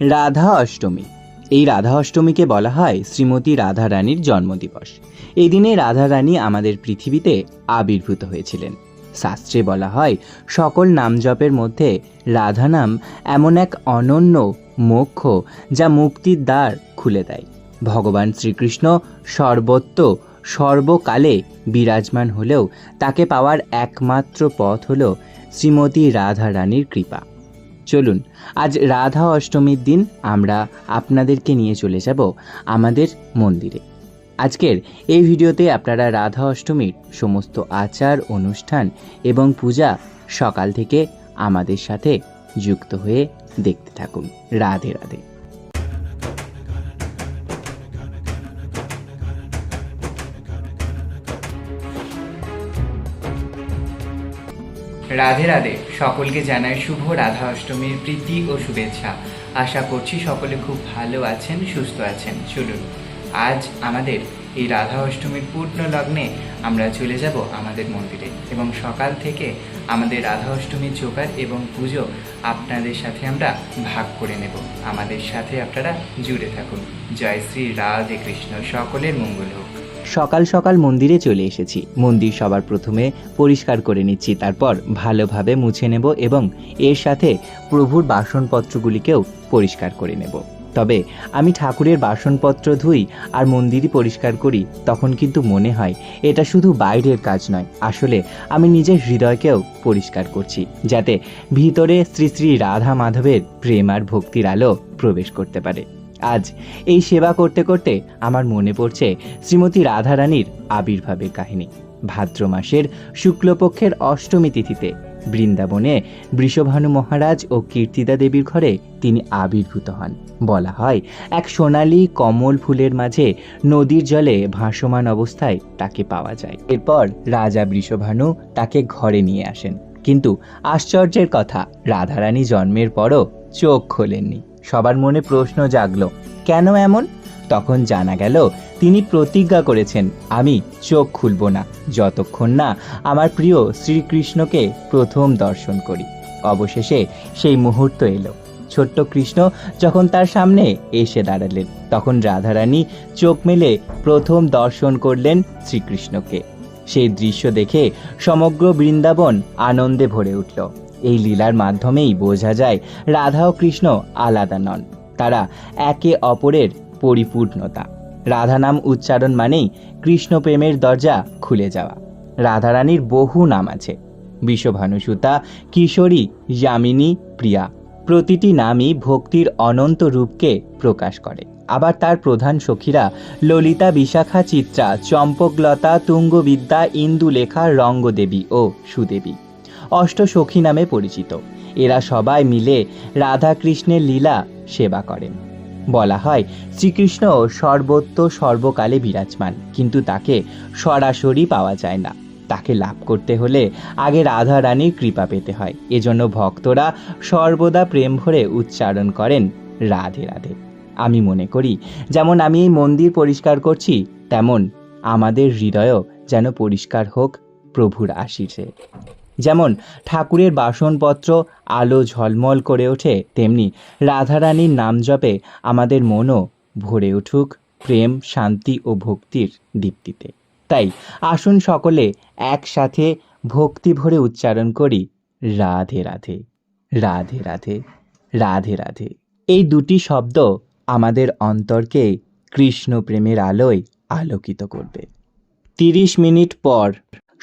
রাধা অষ্টমী। এই রাধা অষ্টমীকে বলা হয় শ্রীমতী রাধা রানীর জন্মদিবস। এই দিনে রাধা রানী আমাদের পৃথিবীতে আবির্ভূত হয়েছিলেন। শাস্ত্রে বলা হয়, সকল নাম জপের মধ্যে রাধা নাম এমন এক অনন্য মোক্ষ যা মুক্তির দ্বার খুলে দেয়। ভগবান শ্রীকৃষ্ণ সর্বত্র সর্বকালে বিরাজমান হলেও তাকে পাওয়ার একমাত্র পথ হল শ্রীমতী রাধা রানীর কৃপা। চলুন, আজ রাধা অষ্টমীর দিন আমরা আপনাদেরকে নিয়ে চলে যাব আমাদের মন্দিরে। আজকের এই ভিডিওতে আপনারা রাধা অষ্টমীর সমস্ত আচার, অনুষ্ঠান এবং পূজা সকাল থেকে আমাদের সাথে যুক্ত হয়ে দেখতে থাকুন। রাধে রাধে। রাধে রাধে। সকলকে জানাই শুভ রাধা অষ্টমীর প্রীতি ও শুভেচ্ছা। আশা করছি সকলে খুব ভালো আছেন, সুস্থ আছেন। চলুন, আজ আমাদের এই রাধা অষ্টমীর পূর্ণ লগ্নে আমরা চলে যাব আমাদের মন্দিরে এবং সকাল থেকে আমাদের রাধা অষ্টমীর জোগাড় এবং পুজো আপনাদের সাথে আমরা ভাগ করে নেব। আমাদের সাথে আপনারা জুড়ে থাকুন। জয় শ্রী রাধে কৃষ্ণ। সকলের মঙ্গল হোক। সকাল সকাল মন্দিরে চলে এসেছি। মন্দির সবার প্রথমে পরিষ্কার করে নিচ্ছি, তারপর ভালোভাবে মুছে নেব এবং এর সাথে প্রভুর বাসনপত্রগুলিকেও পরিষ্কার করে নেব। তবে আমি ঠাকুরের বাসনপত্র ধুই আর মন্দিরই পরিষ্কার করি, তখন কিন্তু মনে হয় এটা শুধু বাইরের কাজ নয়, আসলে আমি নিজের হৃদয়কেও পরিষ্কার করছি, যাতে ভিতরে শ্রী শ্রী রাধা মাধবের প্রেম আর ভক্তির আলো প্রবেশ করতে পারে। আজ এই সেবা করতে করতে আমার মনে পড়ছে শ্রীমতী রাধারানীর আবির্ভাবের কাহিনী। ভাদ্র মাসের শুক্লপক্ষের অষ্টমী তিথিতে বৃন্দাবনে বৃষভানু মহারাজ ও কীর্তিদা দেবীর ঘরে তিনি আবির্ভূত হন। বলা হয়, এক সোনালি কমল ফুলের মাঝে নদীর জলে ভাসমান অবস্থায় তাকে পাওয়া যায়। এরপর রাজা বৃষভানু তাকে ঘরে নিয়ে আসেন। কিন্তু আশ্চর্যের কথা, রাধারানী জন্মের পরও চোখ খোলেননি। সবার মনে প্রশ্ন জাগলো, কেন এমন? তখন জানা গেল, তিনি প্রতিজ্ঞা করেছেন, আমি চোখ খুলব না, যতক্ষণ না আমার প্রিয় শ্রীকৃষ্ণকে প্রথম দর্শন করি। অবশেষে সেই মুহূর্ত এলো। ছোট্ট কৃষ্ণ যখন তার সামনে এসে দাঁড়ালেন, তখন রাধারানী চোখ মেলে প্রথম দর্শন করলেন শ্রীকৃষ্ণকে। সেই দৃশ্য দেখে সমগ্র বৃন্দাবন আনন্দে ভরে উঠল। এই লীলার মাধ্যমেই বোঝা যায় রাধা ও কৃষ্ণ আলাদা নন, তারা একে অপরের পরিপূর্ণতা। রাধা নাম উচ্চারণ মানেই কৃষ্ণ প্রেমের দরজা খুলে যাওয়া। রাধারানীর বহু নাম আছে। বিশ্বভানুসুতা, কিশোরী, যামিনী, প্রিয়া, প্রতিটি নামই ভক্তির অনন্ত রূপকে প্রকাশ করে। আবার তার প্রধান সখীরা ললিতা, বিশাখা, চিত্রা, চম্পকলতা, তুঙ্গবিদ্যা, ইন্দুলেখা, রঙ্গদেবী ও সুদেবী। অষ্টসখী নামে পরিচিত। এরা সবাই মিলে রাধা কৃষ্ণের লীলা সেবা করেন। বলা হয়, শ্রীকৃষ্ণ সর্বত্র সর্বকালে বিরাজমান, কিন্তু তাকে সরাসরি পাওয়া যায় না। তাকে লাভ করতে হলে আগে রাধা রানীর কৃপা পেতে হয়। এজন্য ভক্তরা সর্বদা প্রেম ভরে উচ্চারণ করেন, রাধে রাধে। আমি মনে করি, যেমন আমি এই মন্দির পরিষ্কার করছি, তেমন আমাদের হৃদয়ও যেন পরিষ্কার হোক প্রভুর আশিসে যেমন ঠাকুরের বাসনপত্র, আলো ঝলমল করে ওঠে, তেমনি রাধারানীর নাম জপে আমাদের মনও ভরে উঠুক প্রেম, শান্তি ও ভক্তির দীপ্তিতে। তাই আসুন সকলে একসাথে ভক্তি ভরে উচ্চারণ করি, রাধে রাধে রাধে রাধে রাধে রাধে। এই দুটি শব্দ আমাদের অন্তরকে কৃষ্ণ প্রেমের আলোয় আলোকিত করবে। তিরিশ মিনিট পর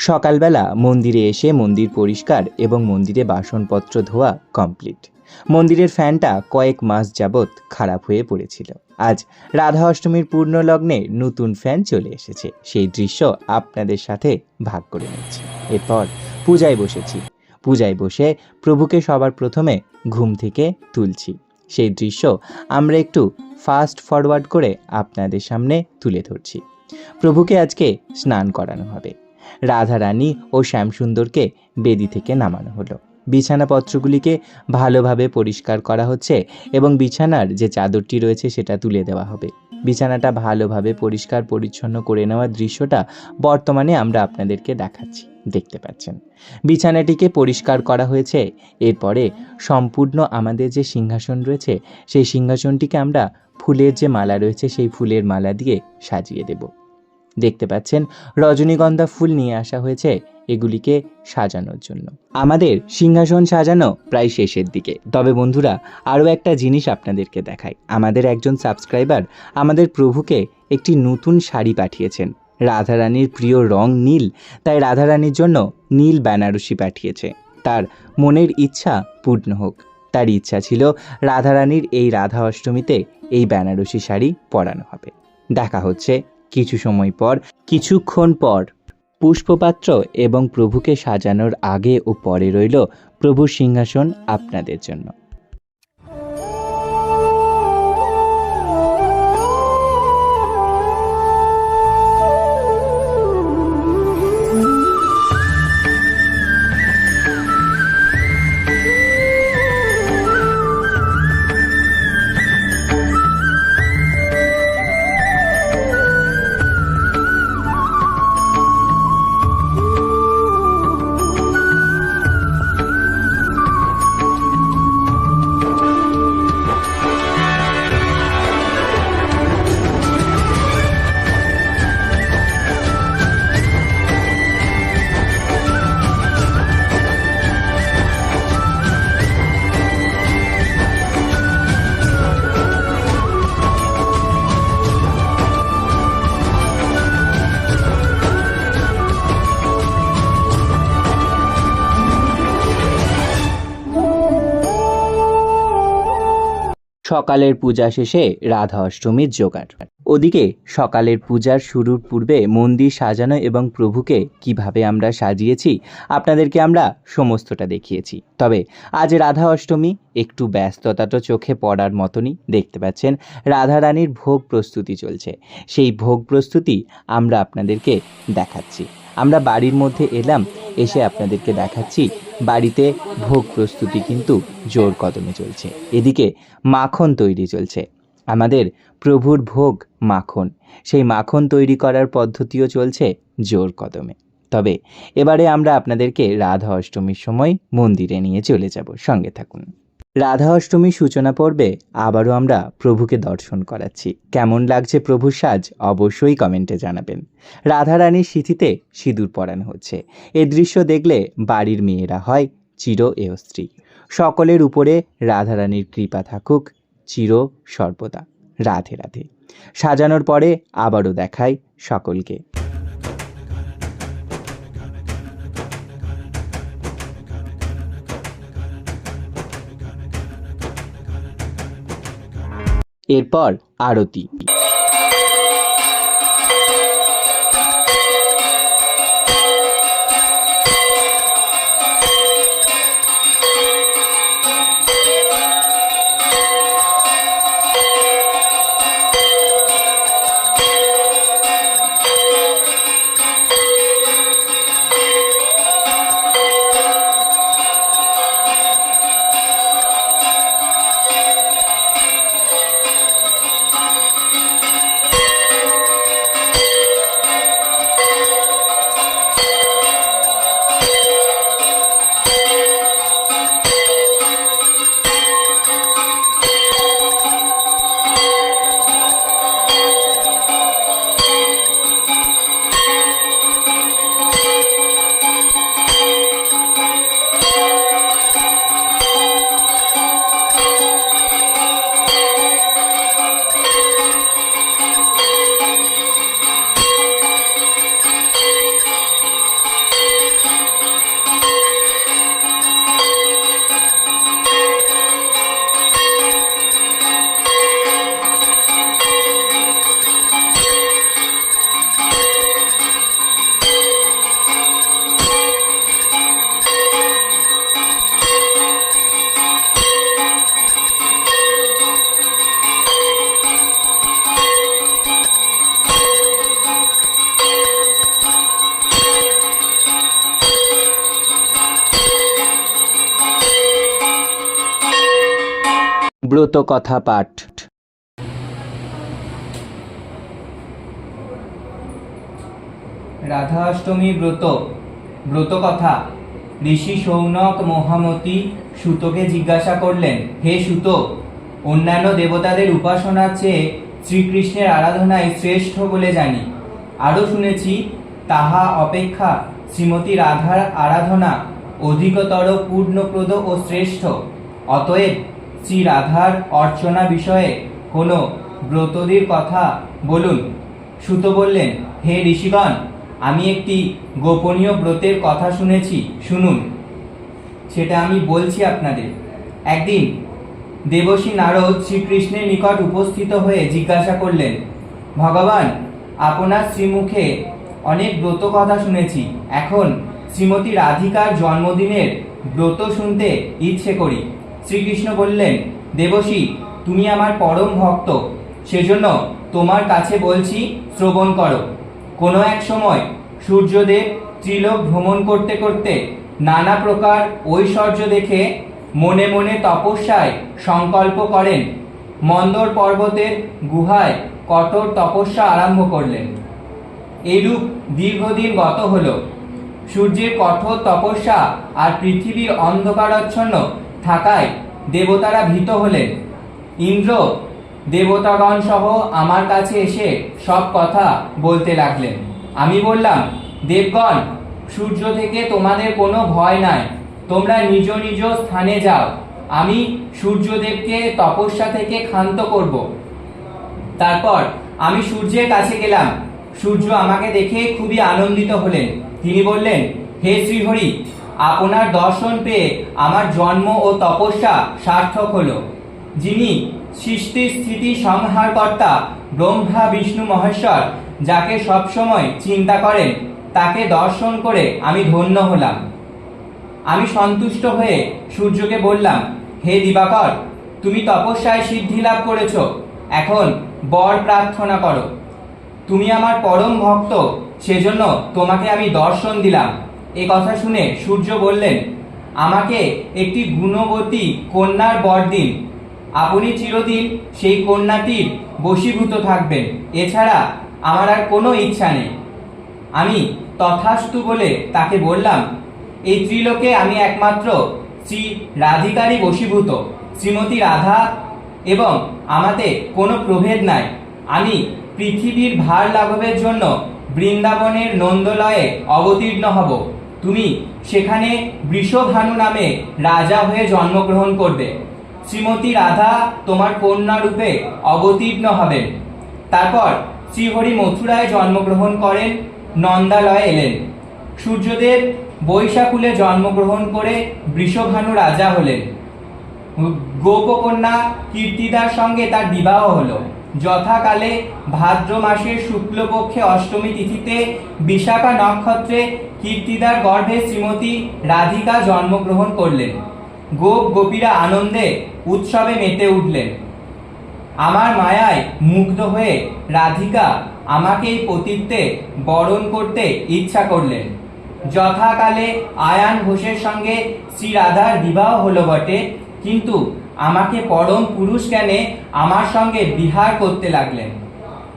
সকালবেলা মন্দিরে এসে মন্দির পরিষ্কার এবং মন্দিরে বাসনপত্র ধোয়া কমপ্লিট। মন্দিরের ফ্যানটা কয়েক মাস যাবৎ খারাপ হয়ে পড়েছিল। আজ রাধা অষ্টমীর পূর্ণ লগ্নে নতুন ফ্যান চলে এসেছে। সেই দৃশ্য আপনাদের সাথে ভাগ করে নিচ্ছি। এরপর পূজায় বসেছি। পূজায় বসে প্রভুকে সবার প্রথমে ঘুম থেকে তুলছি। সেই দৃশ্য আমরা একটু ফাস্ট ফরওয়ার্ড করে আপনাদের সামনে তুলে ধরছি। প্রভুকে আজকে স্নান করানো হবে। রাধা রানী ও শ্যামসুন্দরকে বেদি থেকে নামানো হলো। বিছানাপত্রগুলিকে ভালোভাবে পরিষ্কার করা হচ্ছে এবং বিছানার যে চাদরটি রয়েছে সেটা তুলে দেওয়া হবে। বিছানাটা ভালোভাবে পরিষ্কার পরিচ্ছন্ন করে নেওয়ার দৃশ্যটা বর্তমানে আমরা আপনাদেরকে দেখাচ্ছি। দেখতে পাচ্ছেন। বিছানাটিকে পরিষ্কার করা হয়েছে। এরপরে সম্পূর্ণ আমাদের যে সিংহাসন রয়েছে, সেই সিংহাসনটিকে আমরা ফুলের যে মালা রয়েছে, সেই ফুলের মালা দিয়ে সাজিয়ে দেব। দেখতে পাচ্ছেন, রজনীগন্ধা ফুল নিয়ে আসা হয়েছে এগুলিকে সাজানোর জন্য। আমাদের সিংহাসন সাজানো প্রায় শেষের দিকে। তবে বন্ধুরা, আরও একটা জিনিস আপনাদেরকে দেখাই। আমাদের একজন সাবস্ক্রাইবার আমাদের প্রভুকে একটি নতুন শাড়ি পাঠিয়েছেন। রাধারানীর প্রিয় রং নীল, তাই রাধারানীর জন্য নীল বেনারসি পাঠিয়েছে। তার মনের ইচ্ছা পূর্ণ হোক। তার ইচ্ছা ছিল রাধারানীর এই রাধা অষ্টমীতে এই বেনারসি শাড়ি পরানো হবে। দেখা হচ্ছে কিছু সময় পর, কিছুক্ষণ পর, পুষ্পপাত্র এবং প্রভুকে সাজানোর আগে ও পরে রইল প্রভুর সিংহাসন আপনাদের জন্য। সকালের পূজা শেষে রাধা অষ্টমীর জোগাড়। ওদিকে সকালের পূজার শুরুর পূর্বে মন্দির সাজানো এবং প্রভুকে কীভাবে আমরা সাজিয়েছি, আপনাদেরকে আমরা সমস্তটা দেখিয়েছি। তবে আজ রাধা অষ্টমী একটু ব্যস্ততা তো চোখে পড়ার মতনই, দেখতে পাচ্ছেন রাধারানীর ভোগ প্রস্তুতি চলছে। সেই ভোগ প্রস্তুতি আমরা আপনাদেরকে দেখাচ্ছি। আমরা বাড়ির মধ্যে এলাম, এসে আপনাদেরকে দেখাচ্ছি। বাড়িতে ভোগ প্রস্তুতি কিন্তু জোর কদমে চলছে। এদিকে মাখন তৈরি চলছে। আমাদের প্রভুর ভোগ মাখন। সেই মাখন তৈরি করার পদ্ধতিও চলছে জোর কদমে। তবে এবারে আমরা আপনাদেরকে রাধা অষ্টমীর সময় মন্দিরে নিয়ে চলে যাব। সঙ্গে থাকুন। রাধা অষ্টমীর সূচনা পর্বে আবারও আমরা প্রভুকে দর্শন করাচ্ছি। কেমন লাগছে প্রভুর সাজ অবশ্যই কমেন্টে জানাবেন। রাধারানীর সিথিতে সিঁদুর পরানো হচ্ছে। এ দৃশ্য দেখলে বাড়ির মেয়েরা হয় চির এও স্ত্রী। সকলের উপরে রাধারানীর কৃপা থাকুক, চির সর্বদা। রাধে রাধে। সাজানোর পরে আবারও দেখায় সকলকে। এরপর আরতি। ব্রত কথা পাঠ। রাধা অষ্টমী ব্রত। ব্রত কথা। ঋষি সৌনক মহামতি সুতকে জিজ্ঞাসা করলেন, হে সুত, অন্যান্য দেবতাদের উপাসনার চেয়ে শ্রীকৃষ্ণের আরাধনায় শ্রেষ্ঠ বলে জানি। আরও শুনেছি, তাহা অপেক্ষা শ্রীমতী রাধার আরাধনা অধিকতর পূর্ণপ্রদ ও শ্রেষ্ঠ। অতএব শ্রী রাধার অর্চনা বিষয়ে কোনো ব্রতদের কথা বলুন। সুত বললেন, হে ঋষিগণ, আমি একটি গোপনীয় ব্রতের কথা শুনেছি, শুনুন। সেটা আমি বলছি আপনাদের। একদিন দেবশী নারদ শ্রীকৃষ্ণের নিকট উপস্থিত হয়ে জিজ্ঞাসা করলেন, ভগবান, আপনার শ্রীমুখে অনেক ব্রত কথা শুনেছি। এখন শ্রীমতী রাধিকার জন্মদিনের ব্রত শুনতে ইচ্ছে করি। শ্রীকৃষ্ণ বললেন দেবশী তুমি আমার পরম ভক্ত। সেজন্য তোমার কাছে বলছি, শ্রবণ করো। কোনো এক সময় সূর্যদেব ত্রিলোক ভ্রমণ করতে করতে নানা প্রকার ঐশ্বর্য দেখে মনে মনে তপস্যায় সংকল্প করেন। মন্দর পর্বতের গুহায় কঠোর তপস্যা আরম্ভ করলেন। এরূপ দীর্ঘদিন গত হল। সূর্যের কঠোর তপস্যা আর পৃথিবীর অন্ধকারাচ্ছন্ন থাকায় দেবতারা ভীত হলেন। ইন্দ্র দেবতাগণ সহ আমার কাছে এসে সব কথা বলতে লাগলেন। আমি বললাম, দেবগণ, সূর্য থেকে তোমাদের কোনো ভয় নাই। তোমরা নিজ নিজ স্থানে যাও। আমি সূর্যদেবকে তপস্যা থেকে ক্ষান্ত করব। তারপর আমি সূর্যের কাছে গেলাম। সূর্য আমাকে দেখে খুবই আনন্দিত হলেন। তিনি বললেন, হে শ্রীহরি আপনার দর্শন পেয়ে আমার জন্ম ও তপস্যা সার্থক হলো। যিনি সৃষ্টি স্থিতি সংহারকর্তা ব্রহ্মা বিষ্ণু মহেশ্বর, যাকে সবসময় চিন্তা করেন, তাকে দর্শন করে আমি ধন্য হলাম। আমি সন্তুষ্ট হয়ে সূর্যকে বললাম, হে দিবাকর, তুমি তপস্যায় সিদ্ধি লাভ করেছ। এখন বর প্রার্থনা করো। তুমি আমার পরম ভক্ত, সেজন্য তোমাকে আমি দর্শন দিলাম। এ কথা শুনে সূর্য বললেন, আমাকে একটি গুণবতী কন্যার বর দিন। আপনি চিরদিন সেই কন্যাটির বশীভূত থাকবেন। এছাড়া আমার আর কোনো ইচ্ছা নেই। আমি তথাস্তু বলে তাকে বললাম, এই ত্রিলোকে আমি একমাত্র শ্রী রাধিকারই বশীভূত। শ্রীমতী রাধা এবং আমাতে কোনো প্রভেদ নাই। আমি পৃথিবীর ভার লাঘবের জন্য বৃন্দাবনের নন্দলয়ে অবতীর্ণ হব। তুমি সেখানে বৃষভানু নামে রাজা হয়ে জন্মগ্রহণ করবে। শ্রীমতী রাধা তোমার কন্যা রূপে অবতীর্ণ হবেন। তারপর শ্রীহরি মথুরায় জন্মগ্রহণ করেন, নন্দালয়ে এলেন। সূর্যদেব বৈশাখুলে জন্মগ্রহণ করে বৃষভানু রাজা হলেন। গোপকন্যা কীর্তিদার সঙ্গে তার বিবাহ হলো। যথাকালে ভাদ্র মাসের শুক্লপক্ষে অষ্টমী তিথিতে বিশাখা নক্ষত্রে কীর্তিদার গর্ভে শ্রীমতী রাধিকা জন্মগ্রহণ করলেন। গোপ গোপীরা আনন্দে উৎসবে মেতে উঠলেন। আমার মায়ায় মুগ্ধ হয়ে রাধিকা আমাকে এই পতিত্বে বরণ করতে ইচ্ছা করলেন। যথাকালে আয়ান ঘোষের সঙ্গে শ্রী রাধার বিবাহ হলো বটে, কিন্তু আমাকে পরম পুরুষ জ্ঞানে আমার সঙ্গে বিহার করতে লাগলেন।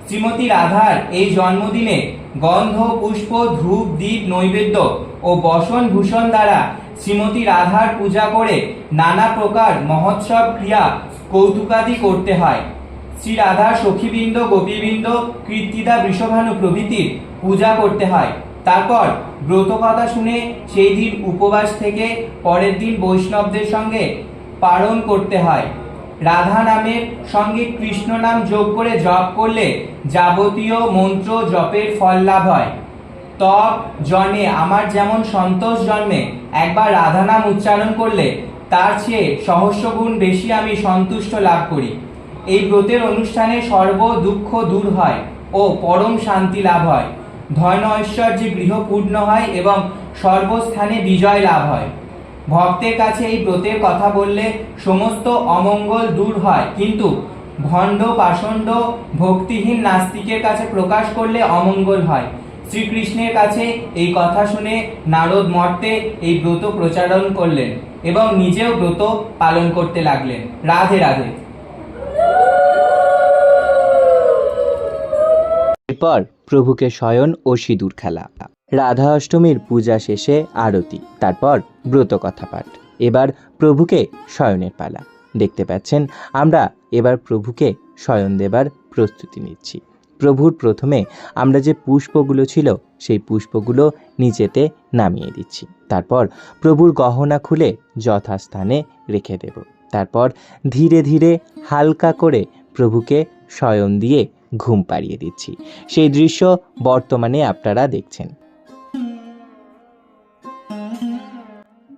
শ্রীমতী রাধার এই জন্মদিনে গন্ধ, পুষ্প, ধূপ দ্বীপ নৈবেদ্য ও বসন ভূষণ দ্বারা শ্রীমতী রাধার পূজা করে নানা প্রকার মহোৎসব, ক্রিয়া, কৌতুকাদি করতে হয়। শ্রী রাধার সখীবৃন্দ, গোপীবৃন্দ, কীর্তিদা, বৃষভানু প্রভৃতির পূজা করতে হয়। তারপর ব্রত কথা শুনে সেই দিন উপবাস থেকে পরের দিন বৈষ্ণবদের সঙ্গে পালন করতে হয়। রাধা নামের সঙ্গে কৃষ্ণ নাম যোগ করে জপ করলে যাবতীয় মন্ত্র জপের ফল লাভ হয়। তপ, জনে আমার যেমন সন্তোষ জন্মে, একবার রাধা নাম উচ্চারণ করলে তার চেয়ে সহস্র গুণ বেশি আমি সন্তুষ্ট লাভ করি। এই ব্রতের অনুষ্ঠানে সর্ব দুঃখ দূর হয় ও পরম শান্তি লাভ হয়। ধন ঐশ্বর্যে গৃহ পূর্ণ হয় এবং সর্বস্থানে বিজয় লাভ হয়। ভক্তের কাছে এই ব্রতের কথা বললে সমস্ত অমঙ্গল দূর হয়। কিন্তু ভণ্ড, পাষণ্ড, ভক্তিহীন নাস্তিকের কাছে প্রকাশ করলে অমঙ্গল হয়। শ্রীকৃষ্ণের কাছে এই কথা শুনে নারদ মর্তে এই ব্রত প্রচারণ করলেন এবং নিজেও ব্রত পালন করতে লাগলেন। রাধে রাধে। এরপর প্রভুকে শয়ন ও সিঁদুর খেলা। রাধা অষ্টমীর পূজা শেষে আরতি, তারপর ব্রত কথা পাঠ। এবার প্রভুকে শয়নের পালা। দেখতে পাচ্ছেন, আমরা এবার প্রভুকে শয়ন দেবার প্রস্তুতি নিচ্ছি। প্রভুর প্রথমে আমরা যে পুষ্পগুলো ছিল, সেই পুষ্পগুলো নিচেতে নামিয়ে দিচ্ছি। তারপর প্রভুর গহনা খুলে যথাস্থানে রেখে দেব। তারপর ধীরে ধীরে হালকা করে প্রভুকে শয়ন দিয়ে ঘুম পাড়িয়ে দিচ্ছি। সেই দৃশ্য বর্তমানে আপনারা দেখছেন।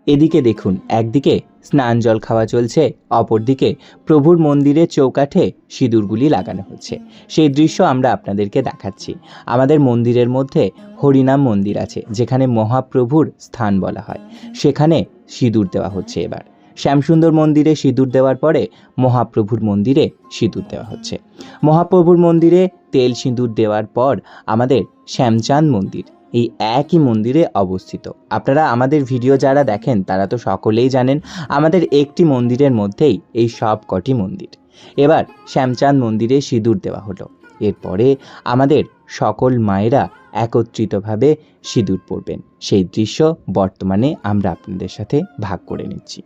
এদিকে দেখুন, একদিকে স্নান জল খাওয়া চলছে, অপরদিকে প্রভুর মন্দিরে চৌকাঠে সিঁদুরগুলি লাগানো হচ্ছে। সেই দৃশ্য আমরা আপনাদেরকে দেখাচ্ছি। আমাদের মন্দিরের মধ্যে হরিনাম মন্দির আছে, যেখানে মহাপ্রভুর স্থান বলা হয়। সেখানে সিঁদুর দেওয়া হচ্ছে এবার। শ্যামসুন্দর মন্দিরে সিঁদুর দেওয়ার পরে মহাপ্রভুর মন্দিরে সিঁদুর দেওয়া হচ্ছে। মহাপ্রভুর মন্দিরে তেল সিঁদুর দেওয়ার পর আমাদের শ্যামচাঁদ মন্দির। এই একই মন্দিরে অবস্থিত। আপনারা আমাদের ভিডিও যারা দেখেন, তারা তো সকলেই জানেন, আমাদের একটি মন্দিরের মধ্যেই এই সব কটি মন্দির। এবার শ্যামচাঁদ মন্দিরে সিঁদুর দেওয়া হলো। এরপরে আমাদের সকল মায়েরা একত্রিতভাবে সিঁদুর পরবেন। সেই দৃশ্য বর্তমানে আমরা আপনাদের সাথে ভাগ করে নিচ্ছি।